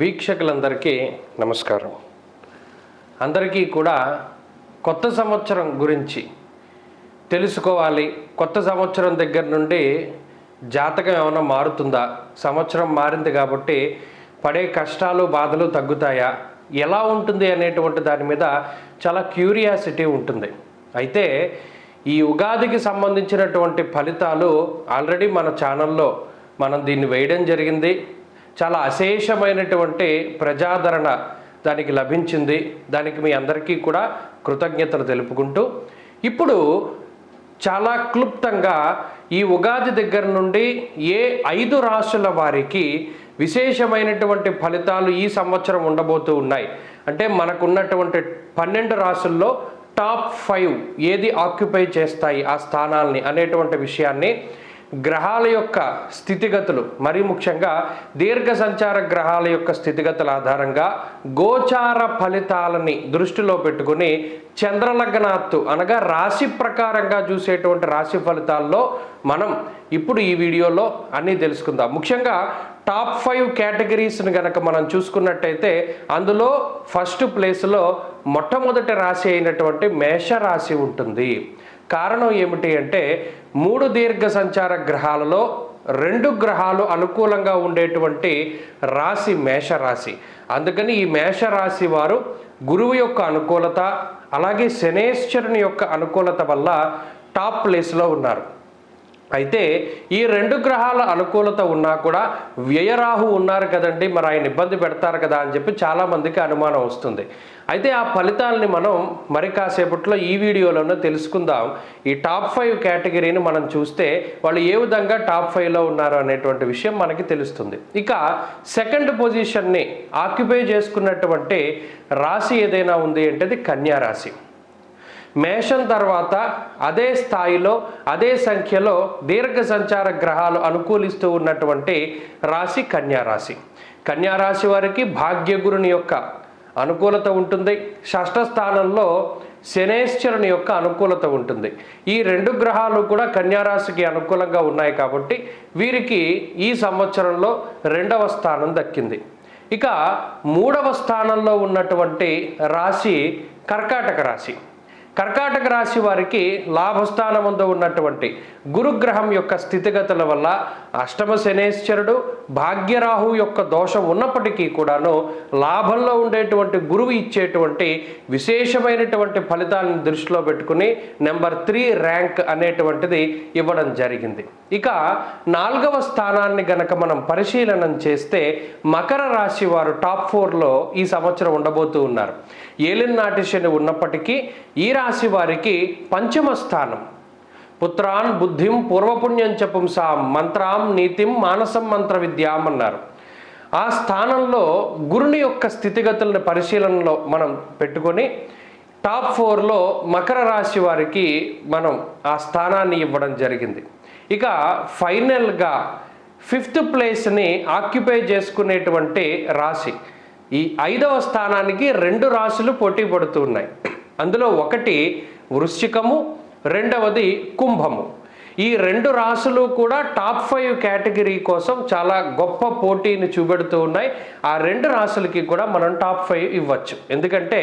వీక్షకులందరికీ నమస్కారం. అందరికీ కూడా కొత్త సంవత్సరం గురించి తెలుసుకోవాలి. కొత్త సంవత్సరం దగ్గర నుండి జాతకం ఏమైనా మారుతుందా? సంవత్సరం మారింది కాబట్టి పడే కష్టాలు బాధలు తగ్గుతాయా? ఎలా ఉంటుంది అనేటువంటి దాని మీద చాలా క్యూరియాసిటీ ఉంటుంది. అయితే ఈ ఉగాదికి సంబంధించినటువంటి ఫలితాలు ఆల్రెడీ మన ఛానల్లో మనం దీన్ని వేయడం జరిగింది. చాలా అశేషమైనటువంటి ప్రజాదరణ దానికి లభించింది. దానికి మీ అందరికీ కూడా కృతజ్ఞతలు తెలుపుకుంటూ ఇప్పుడు చాలా క్లుప్తంగా ఈ ఉగాది దగ్గర నుండి ఏ ఐదు రాశుల వారికి విశేషమైనటువంటి ఫలితాలు ఈ సంవత్సరం ఉండబోతూ ఉన్నాయి? అంటే మనకున్నటువంటి పన్నెండు రాశుల్లో టాప్ ఫైవ్ ఏది ఆక్యుపై చేస్తాయి ఆ స్థానాల్ని అనేటువంటి విషయాన్ని గ్రహాల యొక్క స్థితిగతులు మరీ ముఖ్యంగా దీర్ఘ సంచార గ్రహాల యొక్క స్థితిగతుల ఆధారంగా గోచార ఫలితాలని దృష్టిలో పెట్టుకుని చంద్రలగ్నాత్తు అనగా రాశి ప్రకారంగా చూసేటువంటి రాశి ఫలితాల్లో మనం ఇప్పుడు ఈ వీడియోలో అన్నీ తెలుసుకుందాం. ముఖ్యంగా టాప్ ఫైవ్ కేటగిరీస్ని గనక మనం చూసుకున్నట్టయితే అందులో ఫస్ట్ ప్లేస్లో మొట్టమొదటి రాశి అయినటువంటి మేషరాశి ఉంటుంది. కారణం ఏమిటి అంటే మూడు దీర్ఘ సంచార గ్రహాలలో రెండు గ్రహాలు అనుకూలంగా ఉండేటువంటి రాశి మేషరాశి. అందుకని ఈ మేషరాశి వారు గురువు యొక్క అనుకూలత అలాగే శనేశ్వరుని యొక్క అనుకూలత వల్ల టాప్ ప్లేస్లో ఉన్నారు. అయితే ఈ రెండు గ్రహాల అనుకూలత ఉన్నా కూడా వ్యయరాహు ఉన్నారు కదండి మరి ఆయన ఇబ్బంది పెడతారు కదా అని చెప్పి చాలామందికి అనుమానం వస్తుంది. అయితే ఆ ఫలితాలని మనం మరి కాసేపట్లో ఈ వీడియోలోనే తెలుసుకుందాం. ఈ టాప్ ఫైవ్ కేటగిరీని మనం చూస్తే వాళ్ళు ఏ విధంగా టాప్ ఫైవ్లో ఉన్నారు అనేటువంటి విషయం మనకి తెలుస్తుంది. ఇక సెకండ్ పొజిషన్ని ఆక్యుపై చేసుకున్నటువంటి రాశి ఏదైనా ఉంది అంటే కన్యా రాశి. మేషం తర్వాత అదే స్థాయిలో అదే సంఖ్యలో దీర్ఘ సంచార గ్రహాలు అనుకూలిస్తూ ఉన్నటువంటి రాశి కన్యారాశి కన్యారాశి వారికి భాగ్యగురుని యొక్క అనుకూలత ఉంటుంది. షష్ఠ స్థానంలో శనేశ్వరుని యొక్క అనుకూలత ఉంటుంది. ఈ రెండు గ్రహాలు కూడా కన్యారాశికి అనుకూలంగా ఉన్నాయి కాబట్టి వీరికి ఈ సంవత్సరంలో రెండవ స్థానం దక్కింది. ఇక మూడవ స్థానంలో ఉన్నటువంటి రాశి కర్కాటక రాశి. కర్కాటక రాశి వారికి లాభస్థానముందు ఉన్నటువంటి గురుగ్రహం యొక్క స్థితిగతుల వల్ల అష్టమ శనేశ్వరుడు భాగ్యరాహు యొక్క దోషం ఉన్నప్పటికీ కూడాను లాభంలో ఉండేటువంటి గురువు ఇచ్చేటువంటి విశేషమైనటువంటి ఫలితాలను దృష్టిలో పెట్టుకుని నెంబర్ త్రీ ర్యాంక్ అనేటువంటిది ఇవ్వడం జరిగింది. ఇక నాలుగవ స్థానాన్ని గనక మనం పరిశీలనం చేస్తే మకర రాశి వారు టాప్ ఫోర్లో ఈ సంవత్సరం ఉండబోతూ ఉన్నారు. ఏలినాటి శని ఉన్నప్పటికీ ఈ రాశి వారికి పంచమ స్థానం. పుత్రాన్ బుద్ధిం పూర్వపుణ్యం చపుంసాం మంత్రాం నీతిం మానసం మంత్ర విద్యాం అన్నారు. ఆ స్థానంలో గురుని యొక్క స్థితిగతులను పరిశీలనలో మనం పెట్టుకొని టాప్ ఫోర్లో మకర రాశి వారికి మనం ఆ స్థానాన్ని ఇవ్వడం జరిగింది. ఇక ఫైనల్గా ఫిఫ్త్ ప్లేస్ని ఆక్యుపై చేసుకునేటువంటి రాశి. ఈ ఐదవ స్థానానికి రెండు రాశులు పోటీ పడుతున్నాయి అందులో ఒకటి వృశ్చికము రెండవది కుంభము. ఈ రెండు రాశులు కూడా టాప్ ఫైవ్ కేటగిరీ కోసం చాలా గొప్ప పోటీని చూపెడుతూ ఉన్నాయి. ఆ రెండు రాశులకి కూడా మనం టాప్ ఫైవ్ ఇవ్వచ్చు. ఎందుకంటే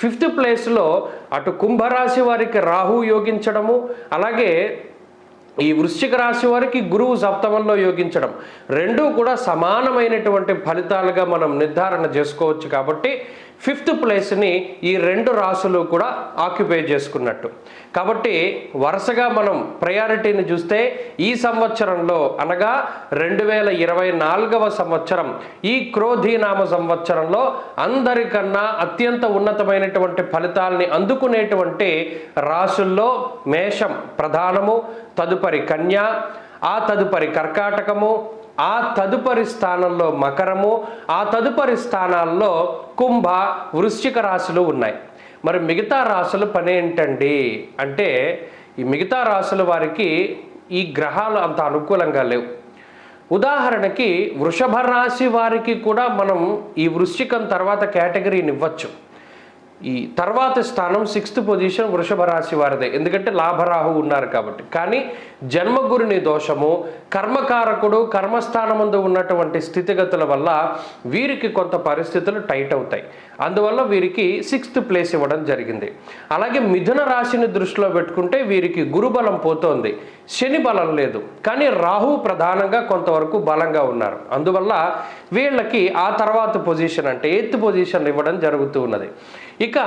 ఫిఫ్త్ ప్లేస్లో అటు కుంభరాశి వారికి రాహు యోగించడము అలాగే ఈ వృశ్చిక రాశి వారికి గురువు సప్తమంలో యోగించడం రెండూ కూడా సమానమైనటువంటి ఫలితాలుగా మనం నిర్ధారణ చేసుకోవచ్చు కాబట్టి ఫిఫ్త్ ప్లేస్ని ఈ రెండు రాసులు కూడా ఆక్యుపై చేసుకున్నట్టు. కాబట్టి వరుసగా మనం ప్రయారిటీని చూస్తే ఈ సంవత్సరంలో అనగా రెండు వేల ఇరవై నాలుగవ సంవత్సరం ఈ క్రోధీనామ సంవత్సరంలో అందరికన్నా అత్యంత ఉన్నతమైనటువంటి ఫలితాలని అందుకునేటువంటి రాసుల్లో మేషం ప్రధానము తదుపరి కన్య ఆ తదుపరి కర్కాటకము ఆ తదుపరి స్థానంలో మకరము ఆ తదుపరి స్థానాల్లో కుంభ వృశ్చిక రాశులు ఉన్నాయి. మరి మిగతా రాశుల పని ఏంటండి? అంటే ఈ మిగతా రాశుల వారికి ఈ గ్రహాలు అంత అనుకూలంగా లేవు. ఉదాహరణకి వృషభ రాశి వారికి కూడా మనం ఈ వృశ్చికం తర్వాత కేటగిరీని ఇవ్వచ్చు. ఈ తర్వాత స్థానం సిక్స్త్ పొజిషన్ వృషభ రాశి వారిదే. ఎందుకంటే లాభరాహు ఉన్నారు కాబట్టి. కానీ జన్మగురుని దోషము కర్మకారకుడు కర్మస్థానమందు ఉన్నటువంటి స్థితిగతుల వల్ల వీరికి కొంత పరిస్థితులు టైట్ అవుతాయి. అందువల్ల వీరికి సిక్స్త్ ప్లేస్ ఇవ్వడం జరిగింది. అలాగే మిథున రాశిని దృష్టిలో పెట్టుకుంటే వీరికి గురుబలం పోతోంది. శని బలం లేదు. కానీ రాహు ప్రధానంగా కొంతవరకు బలంగా ఉన్నారు. అందువల్ల వీళ్ళకి ఆ తర్వాత పొజిషన్ అంటే ఎయిత్ పొజిషన్ ఇవ్వడం జరుగుతూ ఉన్నది. ఇక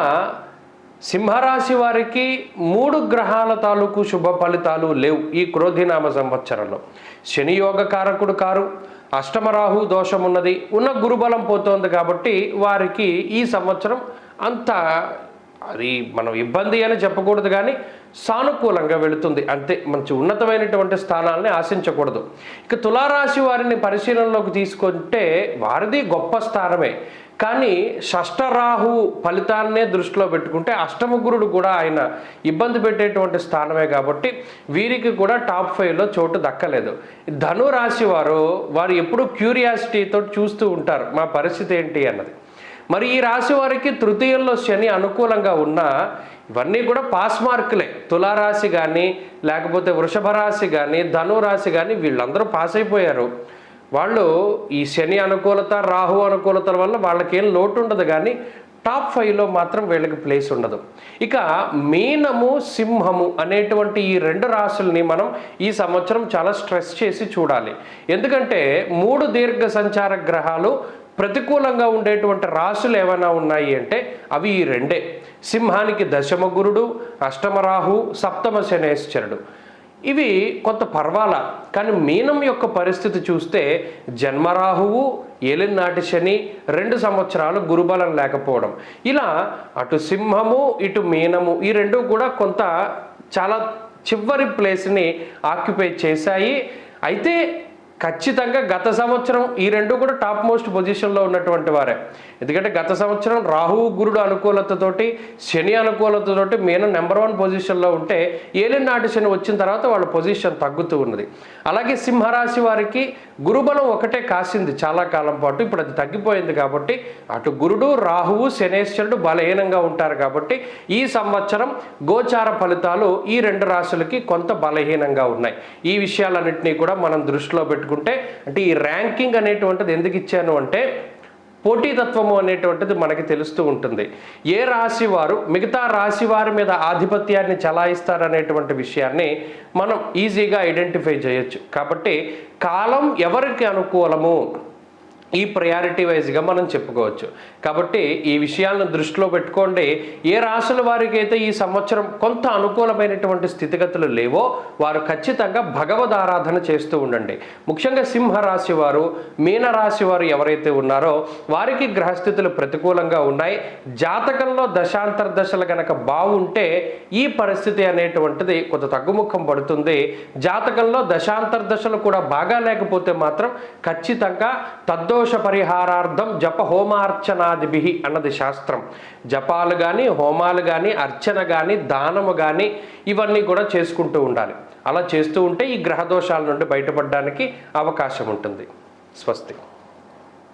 సింహరాశి వారికి మూడు గ్రహాల తాలూకు శుభ ఫలితాలు లేవు ఈ క్రోధినామ సంవత్సరంలో. శని యోగ కారకుడు కారు అష్టమరాహు దోషం ఉన్నది. ఉన్న గురుబలం పోతోంది కాబట్టి వారికి ఈ సంవత్సరం అంత అది మనం ఇబ్బంది అని చెప్పకూడదు కానీ సానుకూలంగా వెళుతుంది. అంతే మంచి ఉన్నతమైనటువంటి స్థానాలని ఆశించకూడదు. ఇక తులారాశి వారిని పరిశీలనలోకి తీసుకుంటే వారిది గొప్ప స్థానమే. కానీ షష్టరాహు ఫలితాన్నే దృష్టిలో పెట్టుకుంటే అష్టమగురుడు కూడా ఆయన ఇబ్బంది పెట్టేటువంటి స్థానమే కాబట్టి వీరికి కూడా టాప్ ఫైవ్లో చోటు దక్కలేదు. ధను రాశి వారు వారు ఎప్పుడూ క్యూరియాసిటీతో చూస్తూ ఉంటారు మా పరిస్థితి ఏంటి? అన్నది. మరి ఈ రాశి వారికి తృతీయంలో శని అనుకూలంగా ఉన్నా ఇవన్నీ కూడా పాస్ మార్కులే. తులారాశి కానీ లేకపోతే వృషభ రాశి కానీ ధనురాశి కానీ వీళ్ళందరూ పాస్ అయిపోయారు. వాళ్ళు ఈ శని అనుకూలత రాహు అనుకూలతల వల్ల వాళ్ళకేం లోటు ఉండదు కానీ టాప్ ఫైవ్లో మాత్రం వీళ్ళకి ప్లేస్ ఉండదు. ఇక మీనము సింహము అనేటువంటి ఈ రెండు రాశుల్ని మనం ఈ సంవత్సరం చాలా స్ట్రెస్ చేసి చూడాలి. ఎందుకంటే మూడు దీర్ఘ సంచార గ్రహాలు ప్రతికూలంగా ఉండేటువంటి రాశులు ఏమైనా ఉన్నాయి అంటే అవి ఈ రెండే. సింహానికి దశమ గురుడు అష్టమరాహు సప్తమ శనేశ్వరుడు. ఇవి కొంత పర్వాల. కానీ మీనం యొక్క పరిస్థితి చూస్తే జన్మరాహువు ఏలినాటి శని రెండు సంవత్సరాలు గురుబలం లేకపోవడం. ఇలా అటు సింహము ఇటు మీనము ఈ రెండు కూడా కొంత చాలా చివరి ప్లేస్ని ఆక్యుపై చేశాయి. అయితే ఖచ్చితంగా గత సంవత్సరం ఈ రెండు కూడా టాప్ మోస్ట్ పొజిషన్లో ఉన్నటువంటి వారే. ఎందుకంటే గత సంవత్సరం రాహువు గురుడు అనుకూలతతోటి శని అనుకూలతతోటి మీన నెంబర్ వన్ పొజిషన్లో ఉంటే ఏలినాటి శని వచ్చిన తర్వాత వాళ్ళ పొజిషన్ తగ్గుతూ ఉన్నది. అలాగే సింహరాశి వారికి గురుబలం ఒకటే కాసింది చాలా కాలం పాటు. ఇప్పుడు అది తగ్గిపోయింది కాబట్టి అటు గురుడు రాహువు శనేశ్వరుడు బలహీనంగా ఉంటారు కాబట్టి ఈ సంవత్సరం గోచార ఫలితాలు ఈ రెండు రాశులకి కొంత బలహీనంగా ఉన్నాయి. ఈ విషయాలన్నింటినీ కూడా మనం దృష్టిలో పెట్టుకుంటే అంటే ఈ ర్యాంకింగ్ అనేటువంటిది ఎందుకు ఇచ్చాను అంటే పోటీతత్వము అనేటువంటిది మనకి తెలుస్తూ ఉంటుంది. ఏ రాశి వారు మిగతా రాశి వారి మీద ఆధిపత్యాన్ని చలాయిస్తారనేటువంటి విషయాన్ని మనం ఈజీగా ఐడెంటిఫై చేయొచ్చు. కాబట్టి కాలం ఎవరికి అనుకూలము? ఈ ప్రయారిటీ వైజ్గా మనం చెప్పుకోవచ్చు. కాబట్టి ఈ విషయాలను దృష్టిలో పెట్టుకోండి. ఏ రాశుల వారికి అయితే ఈ సంవత్సరం కొంత అనుకూలమైనటువంటి స్థితిగతులు లేవో వారు ఖచ్చితంగా భగవద్ ఆరాధన చేస్తూ ఉండండి. ముఖ్యంగా సింహరాశి వారు మీనరాశి వారు ఎవరైతే ఉన్నారో వారికి గ్రహస్థితులు ప్రతికూలంగా ఉన్నాయి. జాతకంలో దశాంతర దశలు గనక బాగుంటే ఈ పరిస్థితి అనేటువంటిది కొంత తగ్గుముఖం పడుతుంది. జాతకంలో దశాంతర దశలు కూడా బాగా లేకపోతే మాత్రం ఖచ్చితంగా తద్దో దోష పరిహారార్థం జప హోమార్చనాదిభి అన్నది శాస్త్రం. జపాలు కానీ హోమాలు కానీ అర్చన కానీ దానము కానీ ఇవన్నీ కూడా చేసుకుంటూ ఉండాలి. అలా చేస్తూ ఉంటే ఈ గ్రహ దోషాల నుండి బయటపడడానికి అవకాశం ఉంటుంది. స్వస్తి.